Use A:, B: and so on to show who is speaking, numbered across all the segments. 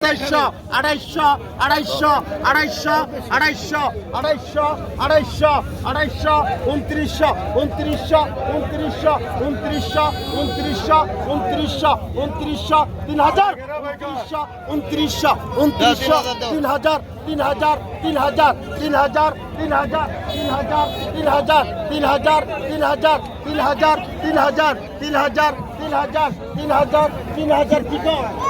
A: আড়াইশো আড়াইশো আড়াইশো আড়াইশো আড়াইশো আড়াইশো আড়াইশো আড়াইশো উনত্রিশশো উনত্রিশশো উনত্রিশশো উনত্রিশশো উনত্রিশশো উনত্রিশশো উনত্রিশশো তিন হাজার উনত্রিশশো উনত্রিশশো তিন হাজার তিন হাজার তিন হাজার তিন হাজার তিন হাজার তিন হাজার তিন হাজার তিন হাজার তিন হাজার তিন হাজার তিন হাজার তিন হাজার তিন হাজার তিন হাজার তিন হাজার কি কর এটা দাম দেবো না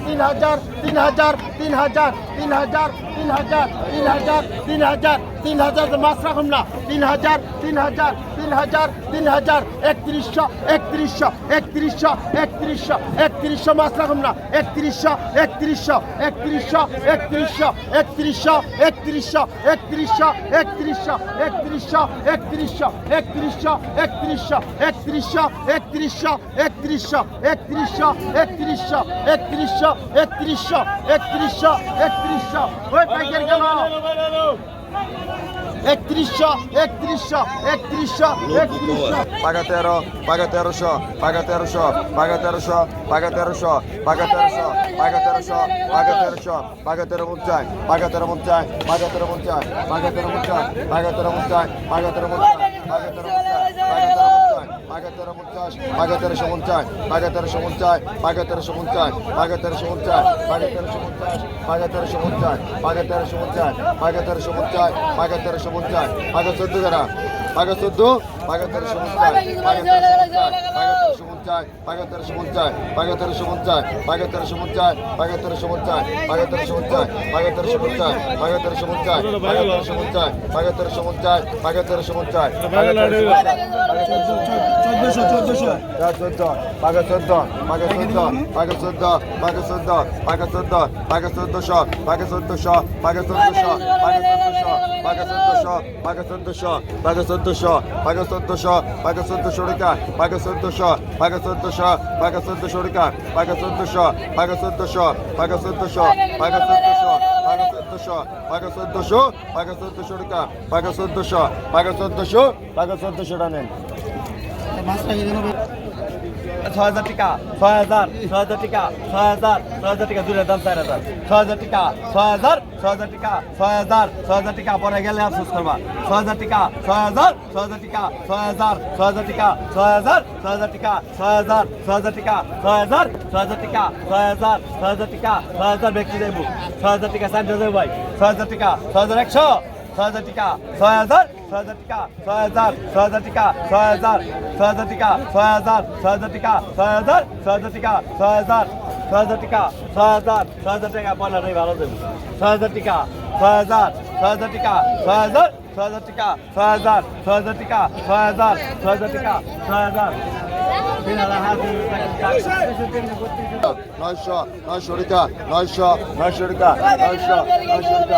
A: তিন হাজার তিন হাজার তিন হাজার তিন হাজার তিন হাজার তিন হাজার তিন হাজার তিন হাজার মাছ রাখুন না তিন হাজার তিন হাজার তিন হাজার তিন হাজার একত্রিশশো একত্রিশশো একত্রিশশো একত্রিশশো একত্রিশশো মাছ রাখুন না একত্রিশশো একত্রিশশো একত্রিশশো একত্রিশশো একত্রিশশো একত্রিশশো একত্রিশশো একত্রিশশো একত্রিশশো একত্রিশশো একত্রিশশো একত্রিশশো একত্রিশশো একত্রিশশো একত্রিশশো একত্রিশশো একত্রিশশো একত্রিশশো একত্রিশশো একত্রিশশো একত্রিশশো। ওই পাইকার গেল একত্রিশশো একত্রিশশো একত্রিশশো একত্রিশশো।
B: পাগা তেরো পাগা তেরোশো পাগা তেরোশো পাগা তেরোশো পাগা তেরোশো পাগা তেরোশো পাগা তেরোশো পাগা তেরোশো পাগা তেরো মুঞ্চায় পাগা তেরো মুঞ্চায় পাগা তেরো মুঞ্চায় পাগা তেরো মুঞ্চায় পাগা তেরো মুঞ্চায় পাগা তেরো মুঞ্চায় পাগা তেরো মুঞ্চায় পাগা পাগা তেরোশো মুঞ্চায় পাগা তেরোশো মুঞ্চায় পাগা তেরোশো মুঞ্চায় পাগা তেরোশো মুঞ্চায় পাগা তেরোশো মুঞ্চায় পাগা তেরোশো মুঞ্চায় পাগা তেরোশো মুঞ্চায় পাগা তেরোশো মুঞ্চায় পাগা তেরোশো মুঞ্চায় পাগা চোদ্দ যারা পাগা চোদ্দ পাগা তেরোশো মুঞ্চায় পাগা তেরোশো মুঞ্চায় পাগা তেরোশো মুঞ্চায় পাগা তেরোশো মুঞ্চায় পাগা তেরোশো মুঞ্চায় পাগা তেরোশো মুঞ্চায় পাগা তেরোশো মুঞ্চায় পাগা তেরোশো মুঞ্চায় পাগা তেরোশো মুঞ্চায় পাগা তেরোশো মুঞ্চায় পাগা তেরোশো মুঞ্চায় পাগা তেরোশো মুঞ্চায় পাগা তেরোশো মুঞ্চায়
C: চোদ্দশো চোদ্দশো
B: চোদ্দ পাগা চোদ্দ পাগা চোদ্দ পাগা চোদ্দ পাগা চোদ্দ পাগা চোদ্দ পাগা চোদ্দশো পাগা চোদ্দশো পাগা চোদ্দশো পাগা চোদ্দশো পাগা চোদ্দশো পাগা চোদ্দশো পাগা চোদ্দশো পাগা চোদ্দশো পাগা চোদ্দশো পাগা চোদ্দশো পাগা চোদ্দশো পাগা চোদ্দশো পাগা চোদ্দশো পাগা চোদ্দশো পাগা চোদ্দশো পাগা চোদ্দশো পাগা চোদ্দশো পাগা চোদ্দশো রেখা পাগা চোদ্দশো পাগা চোদ্দশো রানেন
C: ছয় হাজার টাকা ছয় হাজার ছয় হাজার টাকা ছয় হাজার ছয় হাজার টাকা দূরে দাম চার হাজার ছয় হাজার টাকা ছয় হাজার ছয় হাজার টাকা ছয় হাজার ছয় হাজার টাকা পরে গেলে আফসোস করবা ছয় হাজার টাকা ছয় হাজার ছয় হাজার টাকা ছয় হাজার ছয় হাজার টাকা ছয় হাজার ছয় হাজার টাকা ছয় হাজার ছয় হাজার টাকা ছয় হাজার ছয় হাজার টাকা ছয় হাজার ছয় হাজার টাকা ছয় হাজার ব্যক্তি দেব ছয় হাজার টাকা সাইড দেবো ভাই ছয় হাজার টাকা ছয় হাজার একশো ছয় হাজার টাকা ছয় হাজার ছয় হাজার টাকা ছয় হাজার ছয় হাজার টাকা ছয় হাজার ছয় হাজার টাকা ছয় হাজার ছয় হাজার টাকা ছয় হাজার ছয় হাজার টাকা ছয় হাজার ছয় হাজার টাকা ছয় হাজার ছয় হাজার টাকা পয়লা নেই ভালো দেবো ছয় হাজার টাকা ছয় হাজার ছয় হাজার টাকা ছয় হাজার ছয় হাজার টাকা ছয় হাজার ছয় হাজার টাকা ছয় হাজার ছয় হাজার টাকা ছয় হাজার নয়শো নয়শো রিকা
B: নয়শো নয়শো রিকা নয়শো নয়শো রিকা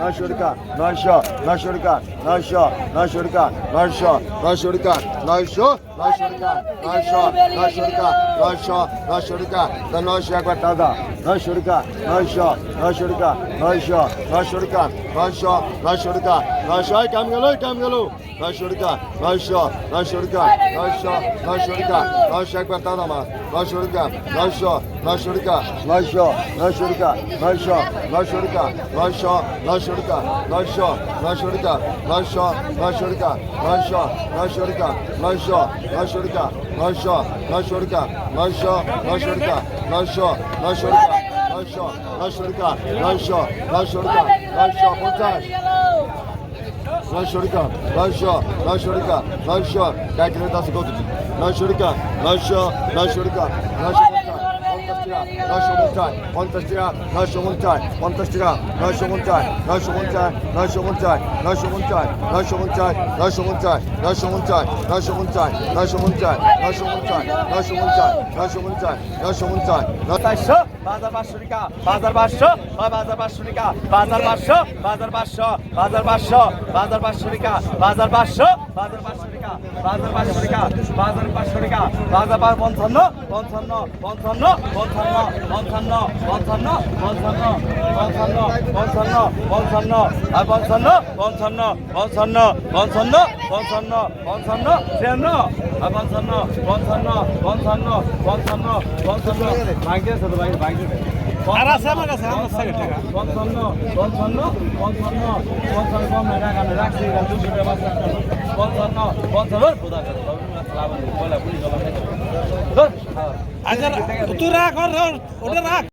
B: নয়শো রিকা নয়শো নয়শো রিকা নয়শো নয়শো রিকা নয়শো নয়শো রিকা নয়শো নয়শো রিকা নয়শো নয়শো রেখা নয়শো নয়শো রেখা নয়শো নয়শো রেখা তা নয়শো একবার দাদা নয়শো রেখা নয়শো নয়শো রেখা নয়শো নয়শো রেখা নয়শো নয়শো রেখা নয়শো কাম গেল কাম গেল নয়শো রেখা নয়শো নয়শো রেখা নয়শো নয়শো রেখা নয়শো একবার দাদা মা নয়শো রেখা নয়শো নয়শো রেখা নয়শো নয়শো রেখা নয়শো নয়শো রেখা নয়শো নয়শো রেখা নয়শো নয়শো রেখা নয়শো নয়শো রেখা নয়শো নয়শো রেখা নয়শো নয়শো রেখা নয়শো নয়শো রেখা নয়শো নয়শো রেখা নয়শো নয়শো রেখা নয়শো নয়শো রেখা নয়শো নয়শো রেখা নয়শো পঞ্চাশ নয়শো রেখা নয়শো নয়শো রেখা নয়শো কাকিরে দাস কত নয়শো রেখা নয়শো নয়শো রেখা নয়শো টাকা নয়শো পঞ্চাশ পঞ্চাশ টাকা নয়শো পঞ্চাশ পঞ্চাশ পঞ্চাশ নয়শো পঞ্চাশ নয়শো পঞ্চাশ নয়শো পঞ্চাশ নয়শো নয়শো
C: বাজার পাঁচশো টাকা বাজার পাঁচশো বাজার পাঁচশো টাকা বাজার পাঁচশো বাজার পাঁচশো বাজার পাঁচশো বাজার পাঁচশো টাকা বাজার পাঁচশো বাজার পাঁচশো টাকা বাজার পাঁচশো টাকা বাজার পাঁচশো টাকা বাজার পঞ্চান্ন পঞ্চান্ন পঞ্চান্ন পঞ্চান্ন পঞ্চান্ন পঞ্চান্ন পঞ্চান্ন পঞ্চান্ন পঞ্চান্ন পঞ্চান্ন আর পঞ্চান্ন পঞ্চান্ন পঞ্চান্ন পঞ্চান্ন পঞ্চান্ন পঞ্চান্ন ছিয়ান্ন আর পঞ্চান্ন পঞ্চান্ন পঞ্চান্ন পঞ্চান্ন পঞ্চান্ন ভাঙতে আছে তো ভাই ভাঙতে
D: আর আছে আমার কাছে, আমার কাছে টাকা।
C: পঞ্চান্ন পঞ্চান্ন পঞ্চান্ন পঞ্চান্ন কম না টাকা না রাখছি দুশো টাকা। পঞ্চান্ন পঞ্চান্ন খোদা করে লাভ বলে পুলিশ জমা
D: আচ্ছা তুই রাখ ওটা রাখ।